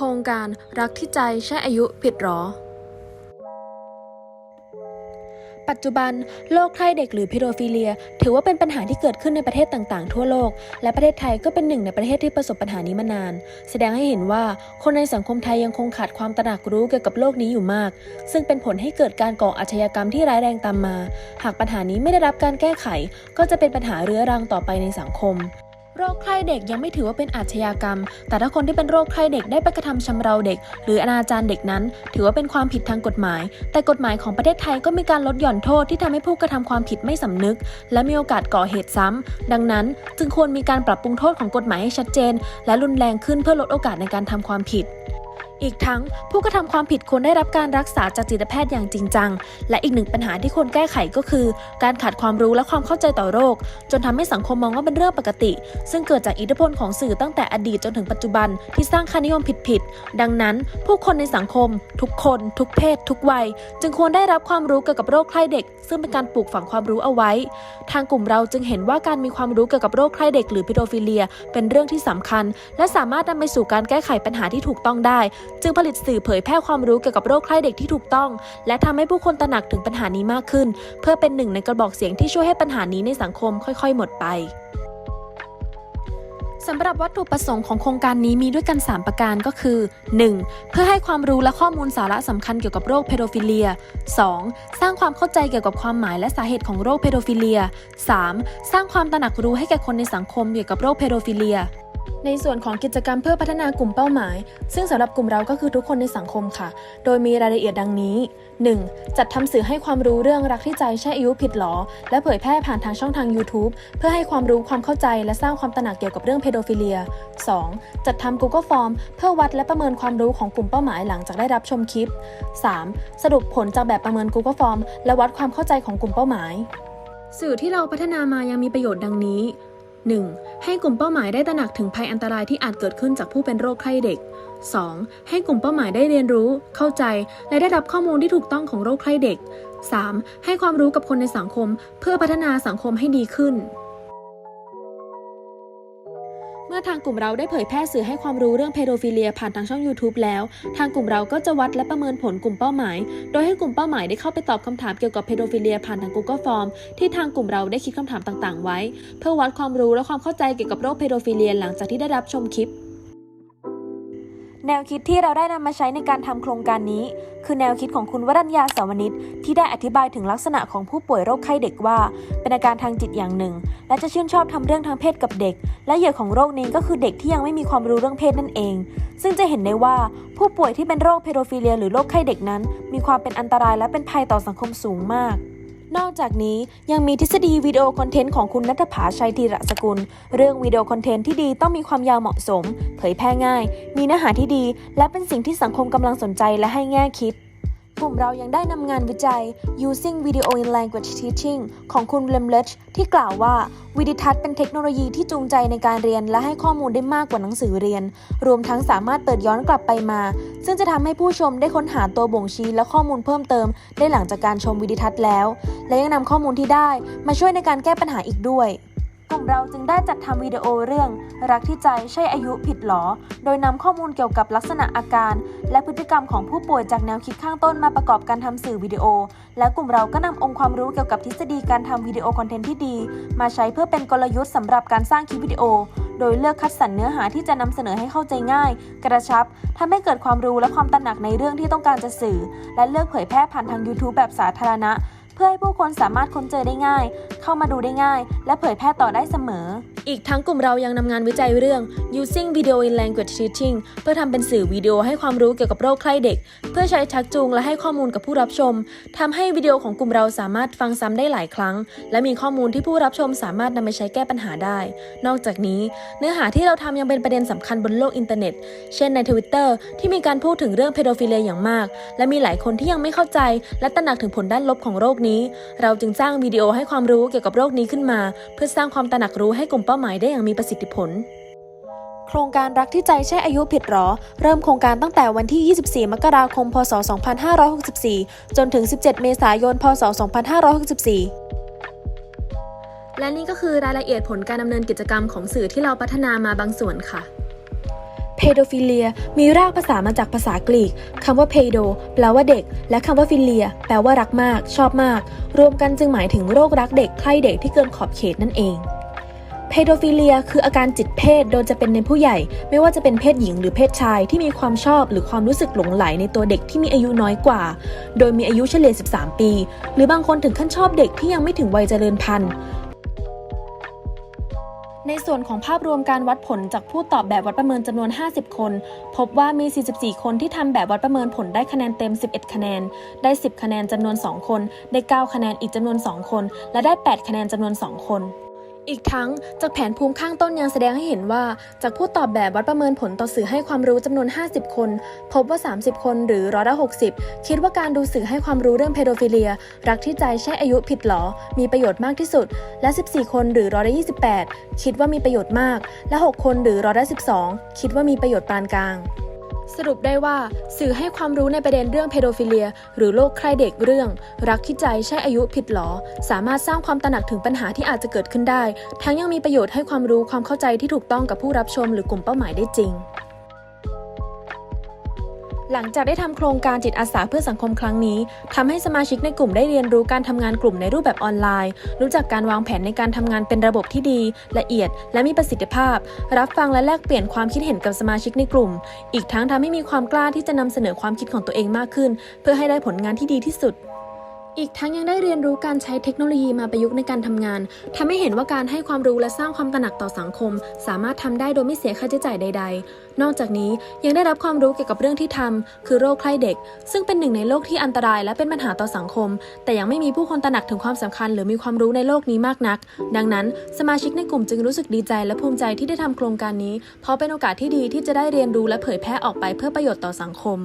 ครงการรักที่ใจใช่อายุผิดหรอ ปัจจุบันโรคใครเด็กหรือพิโดฟิเลีย ถือว่าเป็นปัญหาที่เกิดขึ้นในประเทศต่างๆ ทั่วโลก และประเทศไทยก็เป็นหนึ่งในประเทศที่ประสบปัญหานี้มานาน แสดงให้เห็นว่าคนในสังคมไทยยังคงขาดความตระหนักรู้เกี่ยวกับโรคนี้อยู่มาก ซึ่งเป็นผลให้เกิดการก่ออาชญากรรมที่ร้ายแรงตามมา หากปัญหานี้ไม่ได้รับการแก้ไข ก็จะเป็นปัญหาเรื้อรังต่อไปในสังคม โรคไข้เด็กยังไม่ถือว่าเป็นอาชญากรรม แต่ถ้าคนที่เป็นโรคไข้เด็กได้ไปกระทำชำเราเด็ก หรืออนาจารเด็กนั้น ถือว่าเป็นความผิดทางกฎหมาย แต่กฎหมายของประเทศไทยก็มีการลดหย่อนโทษที่ทำให้ผู้กระทำความผิดไม่สำนึก และมีโอกาสก่อเหตุซ้ำดังนั้น จึงควรมีการปรับปรุงโทษของกฎหมายให้ชัดเจน และรุนแรงขึ้นเพื่อลดโอกาสในการทำความผิด อีกทั้งผู้กระทำความผิดควรได้รับการรักษาจากจิตแพทย์อย่างจริงจัง และอีกหนึ่งปัญหาที่ควรแก้ไขก็คือ การขาดความรู้และความเข้าใจต่อโรค จนทำให้สังคมมองว่าเป็นเรื่องปกติ ซึ่งเกิดจากอิทธิพลของสื่อตั้งแต่อดีตจนถึงปัจจุบันที่สร้างค่านิยมผิดๆดังนั้น ผู้คนในสังคม ทุกคน ทุกเพศ ทุกวัย จึงควรได้รับความรู้เกี่ยวกับโรคไข้เด็ก ซึ่งเป็นการปลูกฝังความรู้เอาไว้ ทางกลุ่มเราจึงเห็นว่าการมีความรู้เกี่ยวกับโรคไข้เด็ก หรือพิโดฟิเลีย เป็นเรื่องที่สำคัญ และสามารถนำไปสู่การแก้ไขปัญหาที่ถูกต้องได้จึงผลิตสื่อเผยแพร่ความรู้เกี่ยวกับโรคไข้เด็กที่ถูกต้อง และทำให้ผู้คนตระหนักถึงปัญหานี้มากขึ้น เพื่อเป็นหนึ่งในกระบอกเสียงที่ช่วยให้ปัญหานี้ในสังคมค่อย ๆ หมดไปสำหรับวัตถุประสงค์ของโครงการนี้มีด้วยกัน 3 ประการก็คือ 1. เพื่อให้ความรู้และข้อมูลสาระสำคัญเกี่ยวกับโรคเพโดฟิเลีย 2. สร้างความเข้าใจเกี่ยวกับความหมายและสาเหตุของโรคเพโดฟิเลีย 3. สร้างความตระหนักรู้ให้แก่คนในสังคมเกี่ยวกับโรคเพโดฟิเลีย ในส่วนของกิจกรรมเพื่อพัฒนากลุ่มเป้าหมาย ซึ่งสำหรับกลุ่มเราก็คือทุกคนในสังคมค่ะ โดยมีรายละเอียดดังนี้ 1. จัดทำสื่อให้ความรู้เรื่องรักที่ใจใช่อายุผิดหรอและเผยแพร่ผ่านทางช่องทาง YouTube เพื่อให้ความรู้ความเข้าใจและสร้างความตระหนักเกี่ยวกับเรื่องเพโดฟิเลีย 2. จัดทำ Google Form เพื่อวัดและประเมินความรู้ของกลุ่มเป้าหมายหลังจากได้รับชมคลิป 3. สรุปผลจากแบบประเมิน Google Form และวัดความเข้าใจของกลุ่มเป้าหมาย สื่อที่เราพัฒนามายังมีประโยชน์ดังนี้ 1. ให้กลุ่มเป้าหมายได้ตระหนักถึงภัยอันตรายที่อาจเกิดขึ้นจากผู้เป็นโรคไข้เด็ก 2. ให้กลุ่มเป้าหมายได้เรียนรู้ เข้าใจ และได้รับข้อมูลที่ถูกต้องของโรคไข้เด็ก 3. ให้ความรู้กับคนในสังคม เพื่อพัฒนาสังคมให้ดีขึ้น อทางกลุ่มเราได้เผยแพร่สื่อให้ความรู้เรื่องเพโดฟิเลียผ่านทางช่อง YouTube แล้ว ทางกลุ่มเราก็จะวัดและประเมินผลกลุ่มเป้าหมาย โดยให้กลุ่มเป้าหมายได้เข้าไปตอบคำถามเกี่ยวกับเพโดฟิเลียผ่านทาง Google Form ที่ทางกลุ่มเราได้คิดคำถามต่างๆ ไว้ เพื่อวัดความรู้และความเข้าใจเกี่ยวกับโรคเพโดฟิเลียหลังจากที่ได้รับชมคลิป แนวคิดที่เราได้นำมาใช้ในการทำโครงการนี้ คือแนวคิดของคุณวรัญญาสาวนิชที่ได้อธิบายถึงลักษณะของผู้ป่วยโรคไข้เด็กว่า เป็นอาการทางจิตอย่างหนึ่ง และจะชื่นชอบทำเรื่องทางเพศกับเด็ก และเหยื่อของโรคนี้ก็คือเด็กที่ยังไม่มีความรู้เรื่องเพศนั่นเอง ซึ่งจะเห็นได้ว่าผู้ป่วยที่เป็นโรคเพโดฟิเลีย หรือโรคไข้เด็กนั้น มีความเป็นอันตรายและเป็นภัยต่อสังคมสูงมาก นอกจากนี้ยังมีทฤษฎีวิดีโอคอนเทนต์ของคุณนัทภาชัยธีระสกุล เรื่องวิดีโอคอนเทนต์ที่ดีต้องมีความยาวเหมาะสม เผยแพร่ง่าย มีเนื้อหาที่ดี และเป็นสิ่งที่สังคมกำลังสนใจและให้แง่คิด กลุ่มเรายังได้นำงานวิจัย Using Video in Language Teaching ของคุณเลมเลชที่กล่าวว่า วิดิทัศน์เป็นเทคโนโลยีที่จูงใจในการเรียน และให้ข้อมูลได้มากกว่าหนังสือเรียน รวมทั้งสามารถเปิดย้อนกลับไปมา ซึ่งจะทำให้ผู้ชมได้ค้นหาตัวบ่งชี้และข้อมูลเพิ่มเติม ได้หลังจากการชมวิดิทัศน์แล้ว และยังนำข้อมูลที่ได้มาช่วยในการแก้ปัญหาอีกด้วย กลุ่มเราจึงได้จัดทำวิดีโอเรื่อง รักที่ใจใช่อายุผิดหรอ โดยนำข้อมูลเกี่ยวกับลักษณะอาการ และพฤติกรรมของผู้ป่วยจากแนวคิดข้างต้นมาประกอบการทำสื่อวิดีโอ และกลุ่มเราก็นำองค์ความรู้เกี่ยวกับทฤษฎีการทำวิดีโอคอนเทนต์ที่ดี มาใช้เพื่อเป็นกลยุทธ์สำหรับการสร้างคลิปวิดีโอ โดยเลือกคัดสรรเนื้อหาที่จะนำเสนอให้เข้าใจง่าย กระชับทำให้เกิดความรู้และความตระหนักในเรื่องที่ต้องการจะสื่อ และเลือกเผยแพร่ผ่านทาง YouTube แบบสาธารณะ เพื่อให้ผู้คนสามารถค้นเจอได้ง่าย เข้ามาดูได้ง่าย และเผยแพร่ต่อได้เสมอ อีกทั้งกลุ่มเรายังนำงานวิจัยเรื่อง using video in language teaching เพื่อทำเป็นสื่อวิดีโอให้ความรู้เกี่ยวกับโรคไข้เด็ก เพื่อใช้ชักจูงและให้ข้อมูลกับผู้รับชมทำให้วิดีโอของกลุ่มเราสามารถฟังซ้ำได้หลายครั้ง และมีข้อมูลที่ผู้รับชมสามารถนำไปใช้แก้ปัญหาได้ นอกจากนี้ เนื้อหาที่เราทำยังเป็นประเด็นสำคัญบนโลกอินเทอร์เน็ต เช่นในทวิตเตอร์ที่มีการพูดถึงเรื่องเพโดฟิเลียอย่างมาก และมีหลายคนที่ยังไม่เข้าใจ และตระหนักถึงผลด้านลบของโรคนี้ เราจึงสร้างวิดีโอให้ความรู้เกี่ยวกับโรคนี้ขึ้นมา เพื่อสร้างความตระหนักรู้ให้กลุ่มเป้าหมายได้อย่างมีประสิทธิผล โครงการรักที่ใจใช่อายุผิดหรอ เริ่มโครงการตั้งแต่วันที่ 24 มกราคม พศ 2564 จนถึง 17 เมษายน พศ 2564และนี่ก็คือรายละเอียดผลการดำเนินกิจกรรมของสื่อที่เราพัฒนามาบางส่วนค่ะ pedophilia มีรากภาษามาจากภาษากรีกคำว่า pedo แปลว่าเด็ก และคำว่า philia แปลว่ารักมาก ชอบมาก รวมกันจึงหมายถึงโรครักเด็กใคร่เด็กที่เกินขอบเขตนั่นเอง pedophilia คืออาการจิตเพศโดยจะเป็นในผู้ใหญ่ ไม่ว่าจะเป็นเพศหญิงหรือเพศชายที่มีความชอบหรือความรู้สึกหลงไหลในตัวเด็กที่มีอายุน้อยกว่า โดยมีอายุเฉลี่ย 13 ปี หรือบางคนถึงขั้นชอบเด็กที่ยังไม่ถึงวัยเจริญพันธุ์ในส่วนของภาพรวมการวัดผลจากผู้ตอบแบบวัดประเมินจำนวน 50 คน พบว่ามี 44 คนที่ทำแบบวัดประเมินผลได้คะแนนเต็ม 11 คะแนน ได้ 10 คะแนนจำนวน 2 คน ได้ 9 คะแนนอีกจำนวน 2 คน และได้ 8 คะแนนจำนวน 2 คน อีกทั้งจากแผนภูมิข้างต้นยังแสดงให้เห็นว่า จากผู้ตอบแบบวัดประเมินผลต่อสื่อให้ความรู้จำนวน 50 คน พบว่า 30 คนหรือร้อยละ60 คิดว่าการดูสื่อให้ความรู้เรื่องเพโดฟิเลีย รักที่ใจใช่อายุผิดหรอ มีประโยชน์มากที่สุด และ 14 คนหรือร้อยละ28 คิดว่ามีประโยชน์มาก และ 6 คนหรือร้อยละ12 คิดว่ามีประโยชน์ปานกลาง สรุปได้ว่าสื่อให้ความรู้ในประเด็นเรื่องเพโดฟิเลีย หรือโรคใครเด็กเรื่อง รักที่ใจใช่อายุผิดหรอ สามารถสร้างความตระหนักถึงปัญหาที่อาจจะเกิดขึ้นได้ ทั้งยังมีประโยชน์ให้ความรู้ความเข้าใจที่ถูกต้องกับผู้รับชมหรือกลุ่มเป้าหมายได้จริง หลังจากได้ทำโครงการจิตอาสาเพื่อสังคมครั้งนี้ทำให้สมาชิกในกลุ่มได้เรียนรู้การทำงานกลุ่มในรูปแบบออนไลน์ รู้จักการวางแผนในการทำงานเป็นระบบที่ดี ละเอียด และมีประสิทธิภาพ รับฟังและแลกเปลี่ยนความคิดเห็นกับสมาชิกในกลุ่ม อีกทั้งทำให้มีความกล้าที่จะนำเสนอความคิดของตัวเองมากขึ้น เพื่อให้ได้ผลงานที่ดีที่สุด อีกทั้งยังได้เรียนรู้การใช้เทคโนโลยีมาประยุกต์ในการทำงานทำให้เห็นว่าการให้ความรู้และสร้างความตระหนักต่อสังคม สามารถทำได้โดยไม่เสียค่าใช้จ่ายใด ๆ นอกจากนี้ยังได้รับความรู้เกี่ยวกับเรื่องที่ทำคือโรคไข้เด็ก ซึ่งเป็นหนึ่งในโรคที่อันตรายและเป็นปัญหาต่อสังคม แต่ยังไม่มีผู้คนตระหนักถึงความสำคัญ หรือมีความรู้ในโลกนี้มากนัก ดังนั้น สมาชิกในกลุ่มจึงรู้สึกดีใจ และภูมิใจที่ได้ทำโครงการนี้ เพราะเป็นโอกาสที่ดีที่จะได้เรียนรู้และเผยแพร่ออกไปเพื่อประโยชน์ต่อสังคม